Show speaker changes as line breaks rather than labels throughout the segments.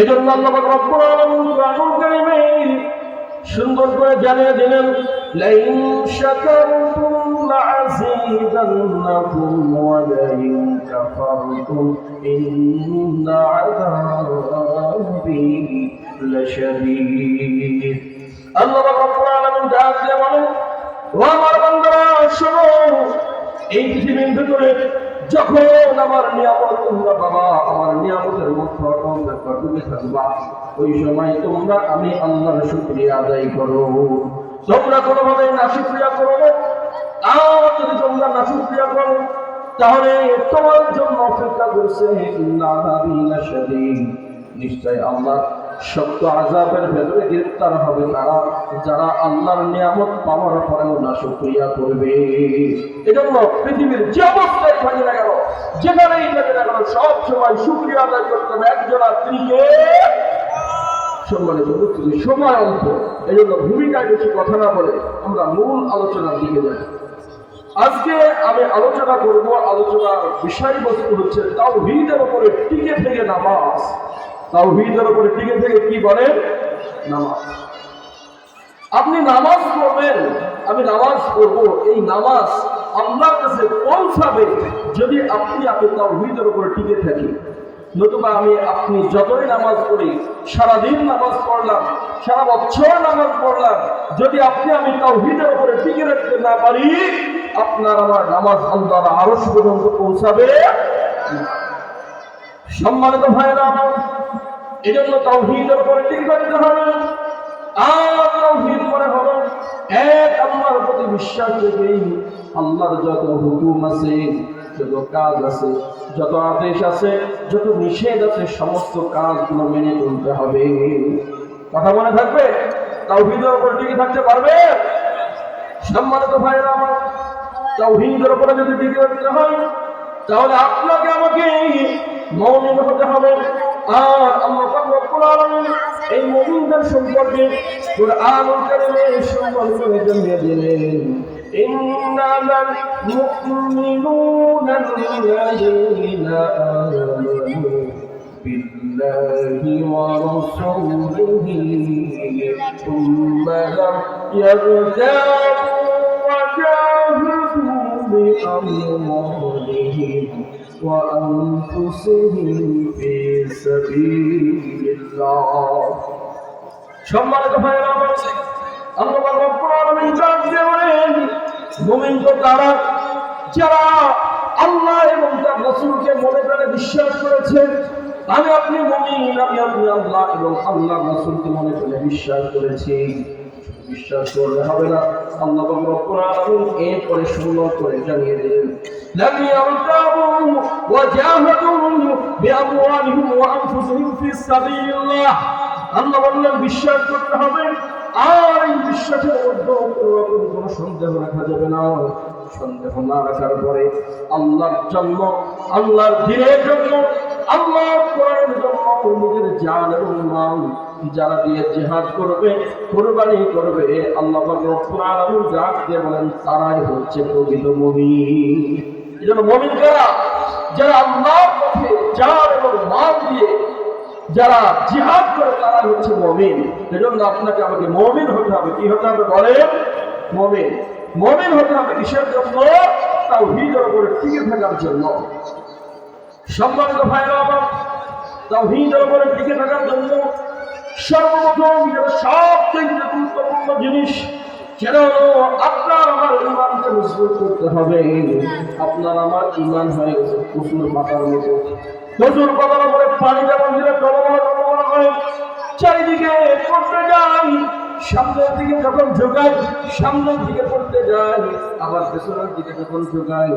এজন্য আল্লাহ রব্বুল আলামিন কুরআনুল কারীমে সুন্দর করে জানিয়ে দিলেন, লাইন শাকারতুম লাযীদান্নাকুম ওয়া লাইন কাফারতুম ইন্না আযাবি লাশাদীদ. আল্লাহ রব্বুল আলামিন ডাক বলেন, ও আমার বান্দারা, শোনো, এই পৃথিবীর ভিতরে যখন আমার নিয়ামত, তোমরা বাবা, আমার নিয়ামতের মুখ তোমরা ডুবে থাকবা, ওই সময় তোমরা আমি আল্লাহর শুকরিয়া আদায় করো। তোমরা কোনোভাবে না শুকরিয়া করো না। যদি তোমরা না শুকরিয়া করো, তাহলে তোমার জন্য অপেক্ষা করছে নিশ্চয় আল্লাহ সত্য আজাবের ভেতরে গ্রেফতার হবে তারা, যারা আল্লাহর নিয়ামত পাওয়ার পরেও না শুক্রিয়া করবে। এজন্য পৃথিবীর যে অবস্থায় থাকে না কেন, যেখানেই থাকে না কেন, সব সময় শুক্রিয়া আদায় করতে হবে একজন আর তিনিকে সম্মানিত উপস্থিতি, সময় অল্প। এই জন্য ভূমিকায় বেশি কথা না বলে আমরা মূল আলোচনার দিকে যাই। আজকে আমি আলোচনা করব, আলোচনার বিষয়বস্তু হচ্ছে তাও ভিড়ের উপরে টিকে থেকে নামাজ। ভিড়ের উপরে টিকে থেকে কি বলেন নামাজ। আপনি নামাজ পড়বেন, আমি নামাজ পড়ব, এই নামাজ আল্লাহর কাছে পৌঁছাবে যদি আপনি আপনি ভিড়ের উপরে টিকে থাকি নতুবা আমি, আপনি যতই নামাজ পড়ি, সারাদিন নামাজ পড়লাম, সারা বছর নামাজ পড়লাম, যদি আপনি, আমি তাওহীদের উপরে টিকে রাখতে না পারি, আপনার আমার নামাজ আল্লাহর আরশ পর্যন্ত পৌঁছাবে। সম্মানিত ভাইরা আমার এই জন্য তাওহীদের উপরে থাকতে হবে আর তাওহীদ মনে হলো এক আল্লাহর প্রতি বিশ্বাস রেখেই আল্লাহর যত হুকুম আছে, যত কাজ আছে, যত আদেশ আছে, যত নিষেধ আছে, সমস্ত কাজগুলো মেনে চলতে হবে। কথা মনে থাকবে? তাওহীদের উপর টিকে থাকতে পারবে? সম্মানিত ভাইরা আমার তাওহীদের উপরে যদি টিকে থাকতে হয়, তাহলে আপনাকে আমাকে মৌমিন হতে হবে। আর আল্লাহ পাক রব্বুল আলামিন এই মুমিনদের সম্পর্কে কুরআনুল কারীমে সুন্দর করে জানিয়ে দিলেন إنما المؤمنون الذين آمنوا بالله ورسوله ثم لم يرتابوا وجاهدوا بأموالهم وأنفسهم في سبيل الله সম্মানিত ভাইয়েরা আমার আল্লাহ রব্বুল আলামিন জান দিয়ে বলেন মুমিন তো তারা যারা আল্লাহ এবং তার রাসূলকে মনে প্রাণে বিশ্বাস করেছে আমি আপনি মুমিন আমি আপনি আল্লাহ এবং আল্লাহ রাসূলকে মনে প্রাণে বিশ্বাস করেছি বিশ্বাস করলে হবে না আল্লাহ রব্বুল আলামিন এরপরে সুন্দর করে জানিয়ে দিলেন لم يرتابوا وجاهدوا بأموالهم وأنفسهم في سبيل الله আল্লাহ বললেন বিশ্বাস করতে হবে আর এই বিশ্বাসের মধ্যে কোনো রকম কোনো সন্দেহ রাখা যাবে না সন্দেহ না রাখার পরে আল্লাহর জন্য আল্লাহর দিনের জন্য আল্লাহর কোরআনের জন্য নিজের জান এবং মাল যারা দিয়ে জেহাদ করবে, কোরবানি করবে আল্লাহ রব্বুল আলামিন জাত দিয়ে বলেন, তারাই হচ্ছে প্রকৃত মুমিন। এই জন্য মুমিন কারা যারা আল্লাহর পথে জান এবং মাল দিয়ে যারা জিহাদ করে তারা হচ্ছে মমিন। এজন্য আপনাকে আমাকে মমিন হতে হবে। কি হতে হবে বলেন? মমিন। মমিন হতে হবে কিসের জন্য? তাও হিজের উপরে টিকে থাকার জন্য। সম্মানিত ভাইরা আমার তাও হিজের উপরে টিকে থাকার জন্য সর্বপ্রথম যেটা সবচেয়ে গুরুত্বপূর্ণ জিনিস, সেটা হলো আপনার আমার ইমানকে মজবুত করতে হবে। আপনার আমার ইমান হয়ে কুসুর পাতার মতো। প্রচুর পাতার উপরে করে চারিদিকে যাই। সামনের দিকে যখন ঝোঁকাই সামনের দিকে পড়তে যাই আবার পেছনের দিকে যখন ঝোঁকাই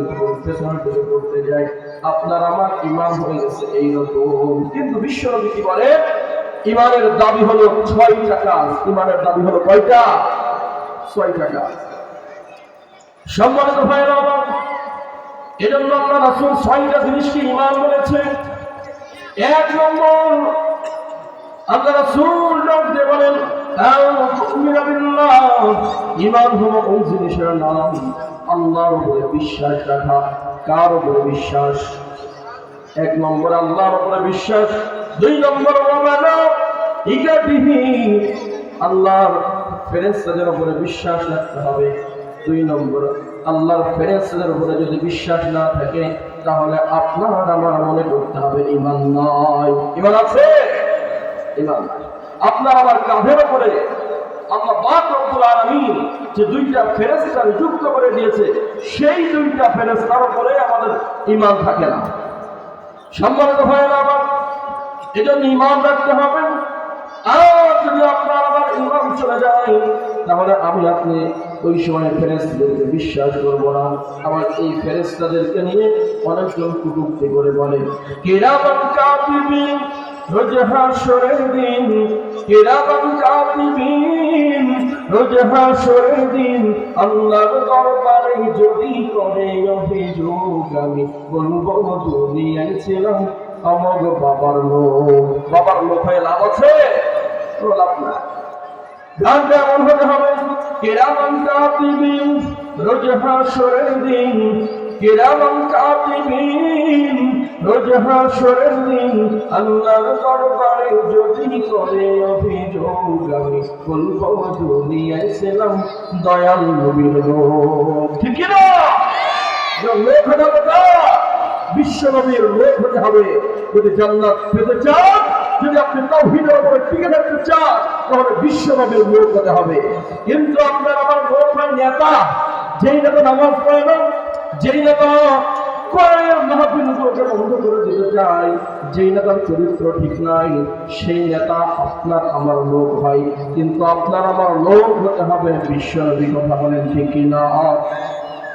পেছনের দিকে পড়তে যাই আপনার আমার ইমান হয়ে গেছে এইরকম কিন্তু বিশ্বনবী কি বলে, ইমানের দাবি হলো ছয় টাকা। ইমানের দাবি হলো কয়টা? ছয় টাকা। সম্মানিত ভাইয়েরা, এজন্য আমরা রাসূল ছয়টা জিনিসকে ইমান বলেছে এক নম্বর আল্লাহ রাসূল বলেন আও আল্লাহর উপরে বিশ্বাস রাখা। কার উপরে বিশ্বাস? এক নম্বর আল্লাহর উপরে বিশ্বাস, দুই নম্বর ওয়ামানা মালাইকাতিহি আল্লাহর ফেরেশতাদের উপরে বিশ্বাস রাখতে হবে। দুই নম্বর, আল্লাহর ফেরেশতাদের উপরে যদি বিশ্বাস না থাকে, তাহলে আপনার আমার মনে করতে হবে ইমান নয়। ইমান আছে? ইমান আপনার আমার কাঁধের উপরে আল্লাহ পাক রব্বুল আলামিন যে দুইটা ফেরেশতা যুক্ত করে দিয়েছে, সেই দুইটা ফেরেশতার উপরে আমাদের ইমান থাকে না। সম্মানিত না আমার, এজন্য ইমান রাখতে হবে। আর যদি আপনার আমার ইমান চলে যায়, তাহলে আমি আপনি ওই সময় ফেরেস্তাদেরকে বিশ্বাস করব না। আমার এই ফেরেস্তাদেরকে নিয়ে অনেকজন কুটুক্তি করে বলে কেরামান কাতিবিন রোজ হাসরের দিন কেরামান কাতিবিন রোজ হাসরের দিন আল্লাহর দরবারে যদি করে অভিযোগ, আমি বলব, দুনিয়ায় ছিলাম অমগ বাবার লোক। বাবার লোক হয়ে লাভ আছে? লাভ না গানটা এমন হতে হবে কেরামান কাতিবিন রোজ হাসরের দিন কেরামান কাতিবিন রোজ হাসরের দিন আল্লাহর দরবারে যদি করে অভিযোগ, আমি বলব দুনিয়ায় ছিলাম দয়াল নবীর লোক হতে বিশ্ব নবীর লোক হতে হবে। যদি জান্নাত পেতে চান, যদি আপনি তাওহীদের উপরে টিকে থাকতে চান, তাহলে বিশ্ব নবীর লোক হতে হবে। কিন্তু আপনার আমার লোক নেতা। যেই নেতা নামাজ পড়ে না, যেই নেতা কোরআনের মাহফিলগুলোকে বন্ধ করে দিতে চায় যেই নেতার চরিত্র ঠিক নাই, সেই নেতা আপনার আমার লোক হয় কিন্তু আপনার আমার লোক হতে হবে বিশ্ব নবী কথা বলেন ঠিক কিনা?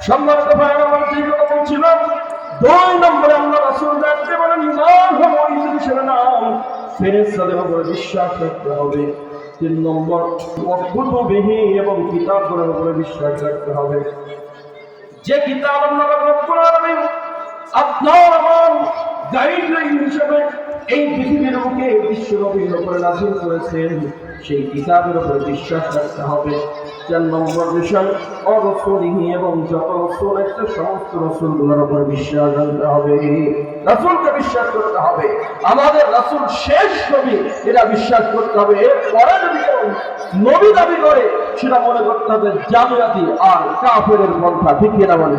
সম্মানিত ভাই আমার যে কথা বলছিলাম দুই নম্বরে আল্লাহ রাসূল দেখতে বলেন ইমান ওই নাম ফেরেশতাদের উপরে বিশ্বাস রাখতে হবে। তিন নম্বর অদ্ভুতবিহী এবং কিতাবগুলোর উপরে বিশ্বাস রাখতে হবে। যে কিতাব আল্লাহ রব্বুল আলামিন আপনার আমার গাইডলাইন হিসেবে এই পৃথিবীর বুকে বিশ্ব নবীর উপরে নাজিল করেছেন। সেই কিতাবের বিশ্বাস রাখতে হবে। চার নম্বর বিষয় অরসলিহি এবং যত রসুল একটা সমস্ত রসুলগুলোর বিশ্বাস রাখতে হবে। বিশ্বাস করতে হবে। আমাদের রাসূল শেষ নবী, এটা বিশ্বাস করতে হবে। এরপরে নবী দাবি করে, সেটা মনে করতে হবে জামিয়াতি আর কাফের পন্থা। ঠিক কিনা বলে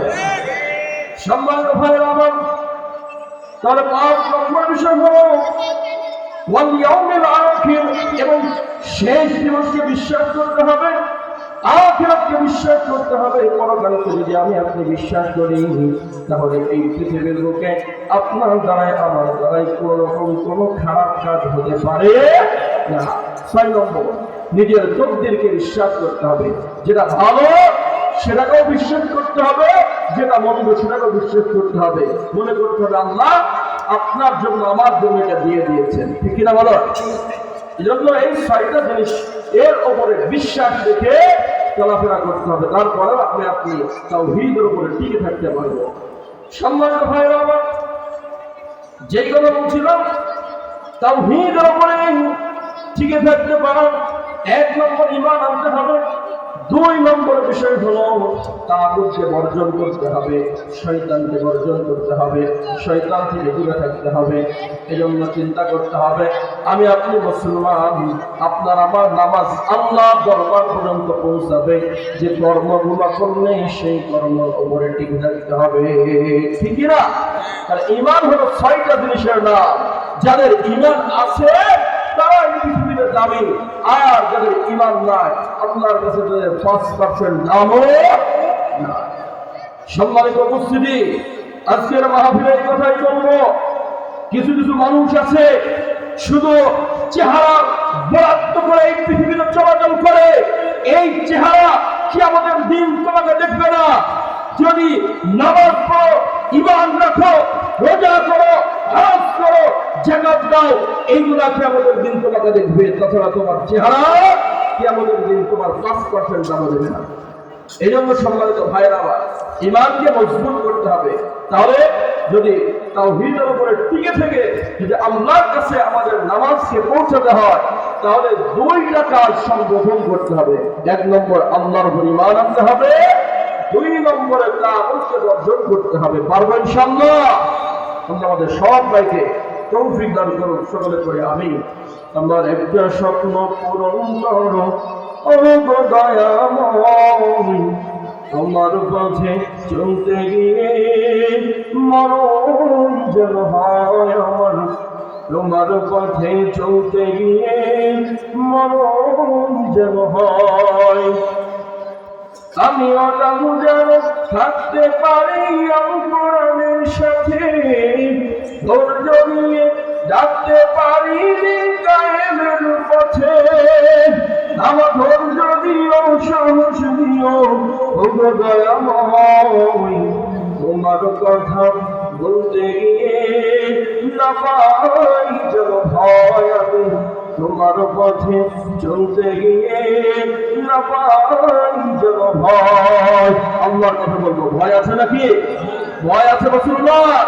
এবং শেষ দিবসকে বিশ্বাস করতে হবে বিশ্বাস করতে হবে। যদি আমি আপনি বিশ্বাস করি, তাহলে এই পৃথিবীর বুকে আপনার দ্বারাই, আমার দ্বারাই কোনো রকম কোনো খারাপ কাজ হতে পারে না। ছয় নম্বর, নিজের চোখদেরকে বিশ্বাস করতে হবে, যেটা ভালো সেটাকেও বিশ্বাস করতে হবে, যেটা মন্দ সেটাকেও বিশ্বাস করতে হবে। মনে করতে হবে, আল্লাহ আপনার জন্য আমার এটা দিয়ে দিয়েছেন। ঠিক কিনা বলো? এই জন্য এই ছয়টা জিনিস, এর ওপরে বিশ্বাস রেখে চলাফেরা করতে হবে। তারপরে আপনি আপনি তাও হিদের উপরে টিকে থাকতে পারব সম্মানিত ভাইরা আমার যেই কথা বলছিলাম তাও হিদের উপরে টিকে থাকতে পারো। এক নম্বর ইমান আনতে হবে। দুই নম্বর বিষয় হলো, তাগুতকে বর্জন করতে হবে, শয়তানকে বর্জন করতে হবে, শয়তান থেকে দূরে থাকতে হবে, এজন্য চিন্তা করতে হবে, আমি আপনি মুসলমান, আপনার আমার নামাজ আল্লাহ দরবার পর্যন্ত পৌঁছাবে, যে কর্মগুলো করলে সেই কর্মের উপরে টিকে থাকতে হবে। ঠিকই না আর ইমান হলো ছয়টা জিনিসের নাম। যাদের ইমান আছে তারা দামি আর যাদের ইমান নাই, আল্লাহর কাছে তাদের পাঁচ পার্সেন্ট দামও সম্মানিত উপস্থিতি, আজকের মাহফিলে এই কথাই বলব। কিছু কিছু মানুষ আছে, শুধু চেহারা বরাদ্দ করে এই পৃথিবীতে চলাচল করে। এই চেহারা কি আমাদের দিন তোমাকে দেখবে না? যদি নামাজ পড়ো ইমান রাখো, রোজা করো হাজ করো জাকাত দাও, এইগুলা দিন তাছাড়া তোমার চেহারা কি আমাদের দিন তোমার পাঁচ পার্সেন্ট দেবে না। এই জন্য সম্মানিত ভাইয়েরা ইমানকে মজবুত করতে হবে। তাহলে যদি তাও হিদের উপরে টিকে থেকে যদি আল্লাহর কাছে আমাদের নামাজকে পৌঁছাতে হয়, তাহলে দুইটা কাজ সংগঠন করতে হবে। এক নম্বর আল্লাহর উপর ইমান আনতে হবে, দুই নম্বরে কাগজকে বর্জন করতে হবে। পারব ইনশাল্লাহ আমাদের সব ভাইকে তৌফিক দান করুন সকলে করে আমি আমার একটা স্বপ্ন পূরণ করো তোমার পথে চলতে গিয়ে মরণ যেন হয় আমার। তোমার পথে চলতে গিয়ে মরণ যেন হয়। আমি অনামু যেন থাকতে পারি অঙ্কুরণের সাথে। ধৈর্য নিয়ে ডাকতে পারি দিন কায়েমের পথে। আমার ধৈর্য দিও, সাহস দিও ওগো দয়াময়। তোমার কথা বলতে গিয়ে না পাই যেন ভয় আমি। তোমার পথে চলতে গিয়ে না পাই যেন ভয়। আল্লাহর কথা বলব। ভয় আছে নাকি? ভয় আছে মুসলমান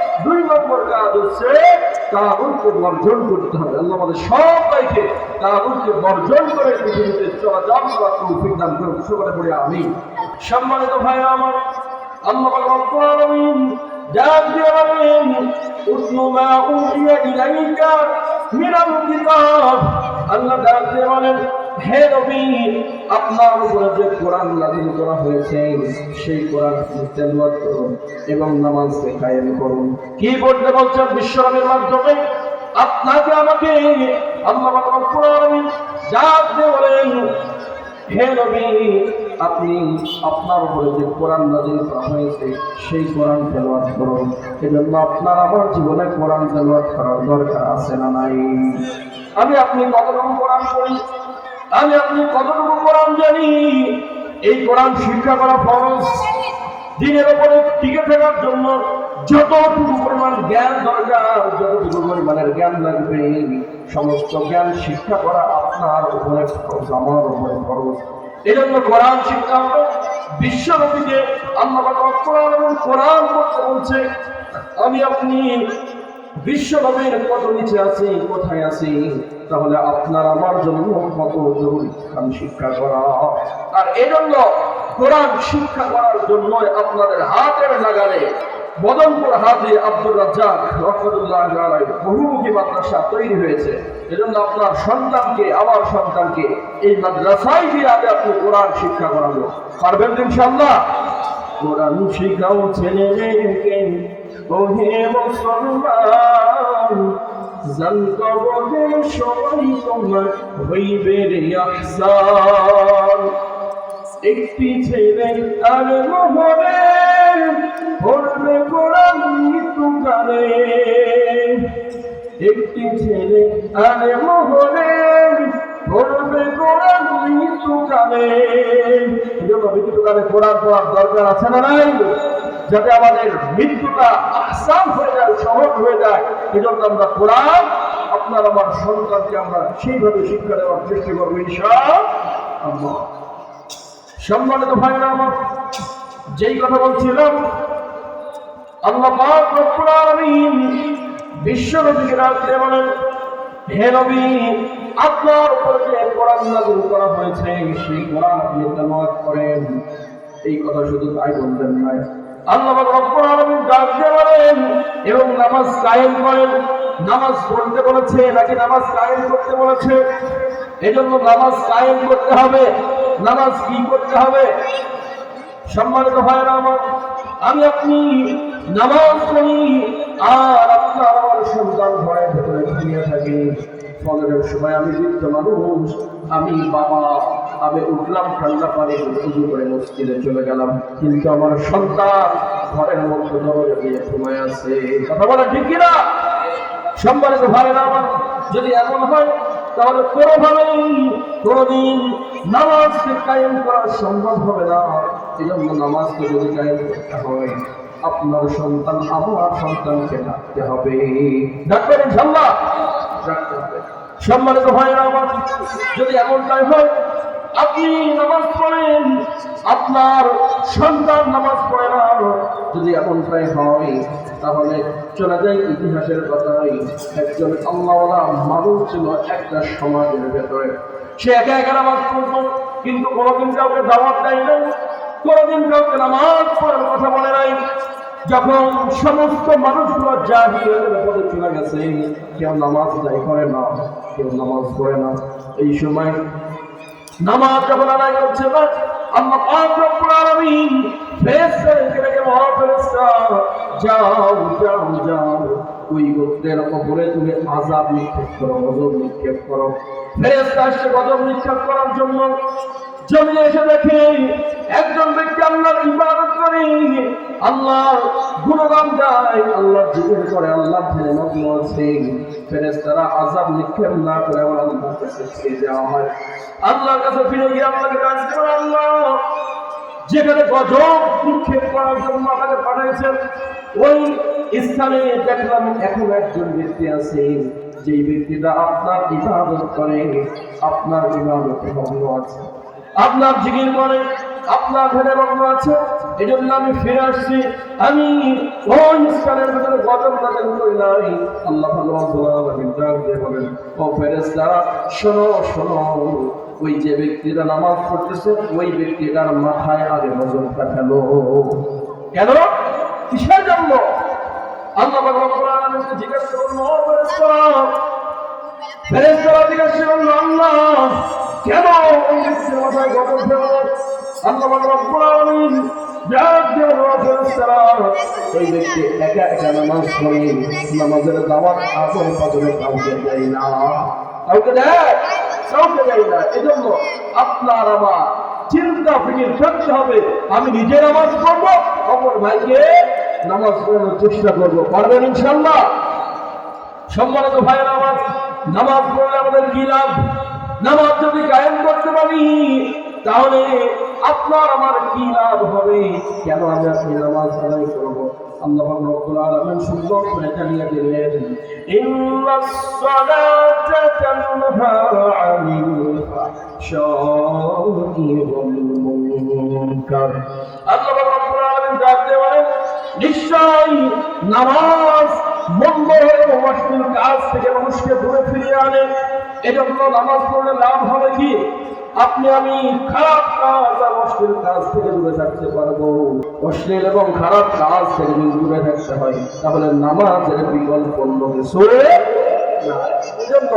দুই নম্বর কাজ হচ্ছে তাগুতকে বর্জন করতে হবে। আল্লাহ আমাদের সবাইকে তাগুতকে বর্জন করে পৃথিবীতে চলাচল করার তৌফিক দান করুন সকলে পড়ে আমি সম্মানিত ভাইরা আমার, আল্লাহ আল্লাহ ডাক দিয়ে বলেন হে নবী, আপনার উপরে যে কোরআন নাযিল করা হয়েছে, সেই কোরআন তেলাওয়াত করুন এবং নামাজকে কায়েম করুন। কি বলতে বলছেন বিশ্বনবীর মাধ্যমে? আপনাকে আমাকে আল্লাহ ডাক বলেন, হে নবী, আপনি আপনার উপরে যে কোরআন নাজিল করা হয়েছে, সেই কোরআন তেলাওয়াত করুন। এজন্য আপনার আমার জীবনে কোরআন তেলাওয়াত করার দরকার আছে না নাই? আমি আপনি কতটুকু কোরআন পড়ি? আমি আপনি কতটুকু কোরআন জানি? এই কোরআন শিক্ষা করা ফরজ। দিনের উপরে টিকে থাকার জন্য যতটুকু পরিমাণ জ্ঞান দরকার, যতটুকু পরিমাণের জ্ঞান লাগবে, সমস্ত জ্ঞান শিক্ষা করা আপনার উপরে আমার উপরে খরচ এই জন্য কোরআন শিক্ষা হবে বিশ্ব নবীকে আল্লাহ পাক রব্বুল কোরআন পড়তে বলছে, আমি আপনি বিশ্ব নবীর কত নিচে আছি, কোথায় আছি? তাহলে আপনার আমার জন্য কত জরুরি। কোরআন শিক্ষা করা। আর এজন্য কোরআন শিক্ষা করার জন্য আপনাদের হাতের নাগালে মদনপুর হাতে আব্দুর রাজ্জাক রহমতুল্লাহ বহুমুখী মাদ্রাসা তৈরি হয়েছে। এজন্য আপনার সন্তানকে, আমার সন্তানকে এই মাদ্রাসায় দিয়ে আগে আপনি কোরআন শিক্ষা করাবো পারবেন ইনশাল্লাহ কোরআন শিখাও ছেলে মেয়েকে মুসলমান বোধে সবাই তোমার হইবে রে আহসান একটি ছেলে তার মোহরে পড়বে কোরআন মৃত্যুকালে একটি ছেলে আর মোহরে পড়বে কোরআন মৃত্যুকালে এজন্য মৃত্যুকালে কোরআন পড়ার দরকার আছে না নাই? যাতে আমাদের মৃত্যুটা আসান হয়ে যায়, সহজ হয়ে যায়, এজন্য আমরা কোরআন, আপনার আমার সন্তানকে আমরা সেইভাবে শিক্ষা দেওয়ার চেষ্টা করব ঈশা আল্লাহ সম্মানিত ভাইরা আমার, যেই কথা বলছিলাম, আল্লাহ বিশ্ব নবীকে রাখতে বলেন, হে নবী, আপনার উপর যে কোরআন নাযিল করা হয়েছে, সেই কোরআন আপনি করেন। এই কথা শুধু তাই বলবেন না আল্লাহ রব্বুল আলামিন এবং নামাজ কায়েম করেন। নামাজ পড়তে বলেছে, নাকি নামাজ কায়েম করতে বলেছে? এজন্য নামাজ কায়েম করতে হবে। নামাজ কি করতে হবে? সম্মানিত ভাইরা আমার, আমি আপনি নামাজ পড়ি, আর আপনার আমার সন্তান ঘরের ভেতরে থাকি। ফজরের সময় আমি বৃদ্ধ মানুষ, আমি বাবা, আমি উঠলাম ঠান্ডা পানি করে মসজিদে চলে গেলাম। কিন্তু আমার সন্তান ঘরের মধ্যে দরজা দিয়ে ঘুমায় আছে। কথা বলা ঠিক কিনা? ভাইরা আমার, যদি এমন হয়, তাহলে কোনোভাবেই কোনোদিন নামাজকে কায়েম করা সম্ভব হবে না। এই জন্য নামাজকে যদি কায়েম করতে হয়, আপনার সন্তান, আমার সন্তানকে ডাকতে হবে। ডাকবেন ইনশাল্লাহ সম্মানিত ভাইরা আমার যদি এমনটাই হয়, আপনি নামাজ পড়েন, আপনার সন্তান নামাজ পড়ে না। যদি এমনটাই হয়, তাহলে চলে যায় ইতিহাসের কথাই একজন আল্লাহওয়ালা মানুষ ছিল একটা সমাজের ভেতরে। সে একা একা নামাজ পড়তো, কিন্তু কোনোদিন কাউকে দাওয়াত দেয় নাই, কোনোদিন কাউকে নামাজ পড়ার কথা বলে নাই। যখন সমস্ত মানুষগুলো জাহিলিয়াতের পথে চলে গেছে, কেউ নামাজ দায়ী করে না। কেউ নামাজ পড়ে না। এই সময় নামাজ যখন আদায় করছে না আল্লাহ পাক রব্বুল আলামিন যাও যাও যাও। ওই গোত্রের তুমি নিক্ষেপ করো, গজব নিক্ষেপ করো। ফেরেশতা আসছে গজব নিক্ষেপ করার জন্য জমিনে এসে দেখে একজন ব্যক্তি আল্লাহর ইবাদত করে আল্লাহ গুণগান গায় আল্লাহ জিকির করে আল্লাহ ধ্যানে মগ্ন আছে। ফেরেশতারা আযাব নিক্ষেপ না করে আমার আল্লাহর কাছে ফিরে যাওয়া হয়। আল্লাহর কাছে ফিরে গিয়ে আল্লাহকে ডাকতে পারে আল্লাহ, যেখানে গজব নিক্ষেপ করার জন্য আমাকে পাঠাইছেন ওই স্থানে দেখলাম এখন একজন ব্যক্তি আছে, যেই ব্যক্তিটা আপনার ইবাদত করে, আপনার ইবাদতে ভগ্ন আছে। আপনার জিকির করে, আপনার ধ্যানে ভগ্ন আছে এই জন্য আমি ফিরে আসছি। আমি ওই ভিতরে গজব করি নাই আল্লাহ বলেন, ও ফেরেস্তা শোনো শোনো, ওই যে ব্যক্তিটা নামাজ পড়তেছে, ওই ব্যক্তিটার মাথায় আগে নজরটা ফেলো কেন? কিসের জন্য? আল্লাহ জিজ্ঞাসা করল জিজ্ঞাসা করল, আল্লাহ কেন ওই ব্যক্তির মাথায় ফেলো আল্লাহ রব্বুল না। না। এজন্য আপনার চিন্তা হবে। আমি নিজে নামাজ পড়ব, অপর ভাইকে নামাজ পড়ানোর চেষ্টা করব। পারবেন ইনশাল্লাহ সম্মানিত ভাইয়ের আমার, নামাজ পড়লে আমাদের কি লাভ? নামাজ যদি কায়েম করতে পারি, তাহলে আপনার আমার কি লাভ হবে? কেন আমি আপনি নামাজ আদায় করব? আল্লাহ রব্বুল আলামিন সুন্দর করে জানিয়ে দিলেন ইন্নাস সালাতা তানহা আনিল ফাহশাই ওয়াল মুনকার। আল্লাহ রব্বুল আলামিন ডাকতে বলেন, নিশ্চয়ই নামাজ মন্দ ও অশ্লীল কাজ থেকে মানুষকে দূরে ফিরিয়ে আনে। এজন্য নামাজ পড়লে লাভ হবে কি? আপনি আমি খারাপ কাজ আর অশ্লীল কাজ থেকে দূরে থাকতে পারব। অশ্লীল এবং খারাপ কাজ থেকে যদি দূরে থাকতে হয়, তাহলে নামাজের বিকল্প অন্য কিছু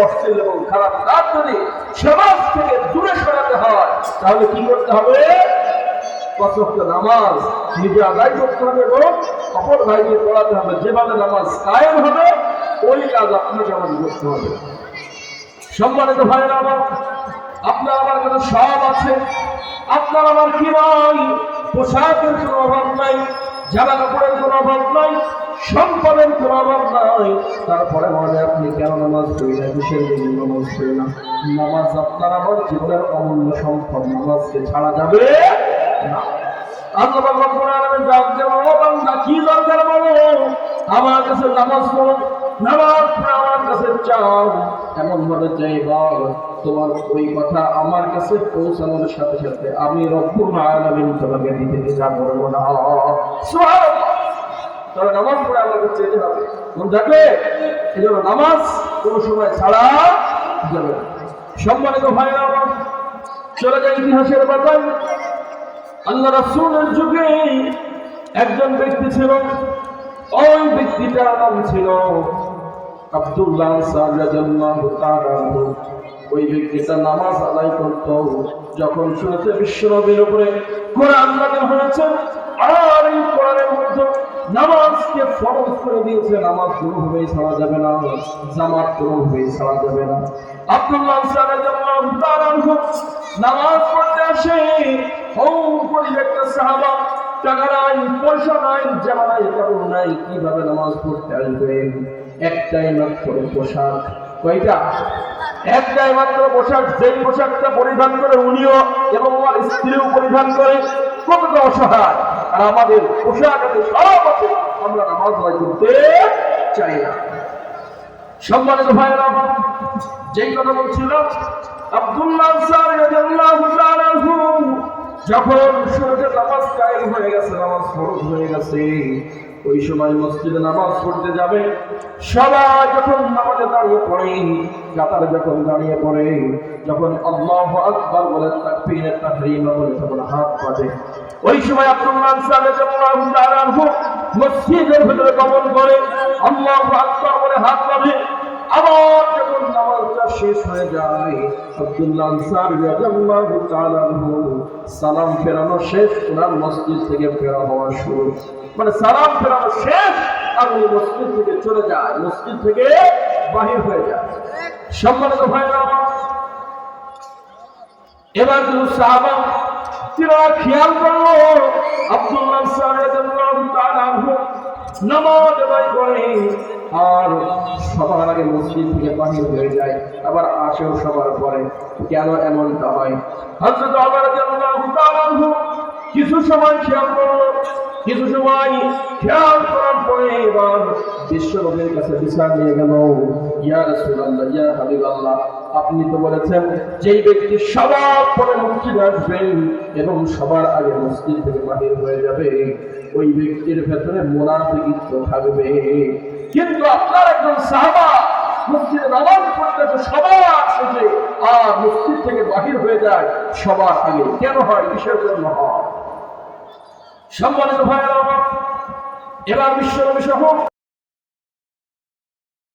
অশ্লীল এবং খারাপ কাজ যদি সমাজ থেকে দূরে সরাতে হয়, তাহলে কি করতে হবে? কতটা নামাজ নিজে আদায় করতে হবে এবং অপর ভাইকে পড়াতে হবে। যেভাবে নামাজ কায়েম হবে, ওই কাজ আপনাকে আমাদের করতে হবে। সম্মানিত ভাইয়েরা আমার আপনার আমার কাছে সব আছে। আপনার আমার কি নাই পোশাকের কোনো অভাব নাই জামা কাপড়ের কোনো অভাব নাই সম্পদের কোনো অভাব নাই। তারপরে মানে আপনি কেন নামাজ পড়ি না? কিসের জন্য নামাজ পড়ি না? নামাজ আপনার আমার জীবনের অমূল্য সম্পদ। নামাজকে ছাড়া যাবে না। আল্লাহ রব্বুল আলামিন ডাক দিয়ে "ও বান্দা, কি দরকার বলো? আমার কাছে নামাজ পড়ো। নামাজ আমার কাছে চাও। এমন ভাবে চাইবা তোমার ওই কথা আমার কাছে পৌঁছানোর সাথে সাথে আমি রব্বুল আলামিন তোমাকে দিতে দিতে করব না। তবে নামাজ পড়ে আমার হবে। মন থাকবে নামাজ কোনো সময় ছাড়া যাবে সম্মানিত ভাইরা চলে যায় ইতিহাসের পাতায় আল্লাহ রাসূলের যুগে একজন ব্যক্তি ছিল, ওই ব্যক্তিটার নাম ছিল আব্দুল্লাহ রাদিয়াল্লাহু তাআলা ওই ব্যক্তিটা নামাজ আদায় করত। যখন বিশ্বনবীর উপরে কোরআন নাযিল হয়েছে, আর এই কোরআনের মধ্যে নামাজকে ফরজ করে দিয়েছে, নামাজ ছাড়া যাবে না, জামাত ছাড়া যাবে না। আব্দুল্লাহ রাদিয়াল্লাহু তাআলা নামাজ পড়তে আসে পরিবেকটা সাহাবা, টাকা নাই, পয়সা নাই জামা নাই কাপড় নাই, কীভাবে নামাজ পড়তে আসবে? একটাই মাত্র পোশাক। কয়টা? একটাই মাত্র পোশাক, যেই পোশাকটা পরিধান করে উনিও এবং আমার স্ত্রীও পরিধান করে, কতটা অসহায়। আর আমাদের পোশাক সব আছে। আমরা নামাজ আদায় করতে চাই না। সম্মানিত আমার যেই কথা বলছিলাম, আব্দুল্লাহ যখন সূর্যের নামাজ কায়েম হয়ে গেছে, নামাজ ফরজ হয়ে গেছে ওই সময় মসজিদে নামাজ পড়তে যাবে। সবাই যখন নামাজে দাঁড়িয়ে পড়ে কাতারে যখন দাঁড়িয়ে পড়ে, যখন আল্লাহ আকবার বলে তাকবীরে, তাহরিমা বলে তখন হাত পাতে ওই সময় আব্দুল্লাহ রাদিয়াল্লাহু তাআলা মসজিদের ভিতরে গমন করে, আল্লাহ আকবার বলে হাত পাবে আবার যখন নামাজটা শেষ হয়ে যায় আব্দুল্লাহ আনসারী রাদিয়াল্লাহু তাআলা সালাম ফেরানো শেষ, ওনার মসজিদ থেকে ফেরা হওয়া শুরু। মানে সালাম ফেরানো শেষ আর উনি মসজিদ থেকে চলে যায়। মসজিদ থেকে বাহির হয়ে যায়। সম্মানিত আমার, এবার সাহাবা তিনারা খেয়াল আব্দুল্লাহ সাহেব নামাজ আদায় করে আর সবার আগে মসজিদ থেকে বাহির হয়ে যায় আবার আসেও সবার পরে। কেন এমনটা হয়? রাদিয়াল্লাহু তাআলা কিছু সময় খেয়াল করল কিছু সময় খেয়াল করার পরে এবার বিশ্বনবীর কাছে বিচার নিয়ে গেল। ইয়া রাসূলুল্লাহ, ইয়া হাবিবাল্লাহ, আপনি তো বলেছেন, যেই ব্যক্তি সবার পরে মসজিদে আসবেন এবং সবার আগে মসজিদ থেকে বাহির হয়ে যাবে, ওই ব্যক্তির ভেতরে মোনাফিকিত্ব থাকবে। কিন্তু আপনার একজন সাহাবা মসজিদে নামাজ পড়তেছে সবার শেষে আর মসজিদ থেকে বাহির হয়ে যায়, সবার আগে। কেন হয়? কিসের জন্য হয়? সম্মানিত ভাইয়েরা আমার, এবার বিশ্ব সহ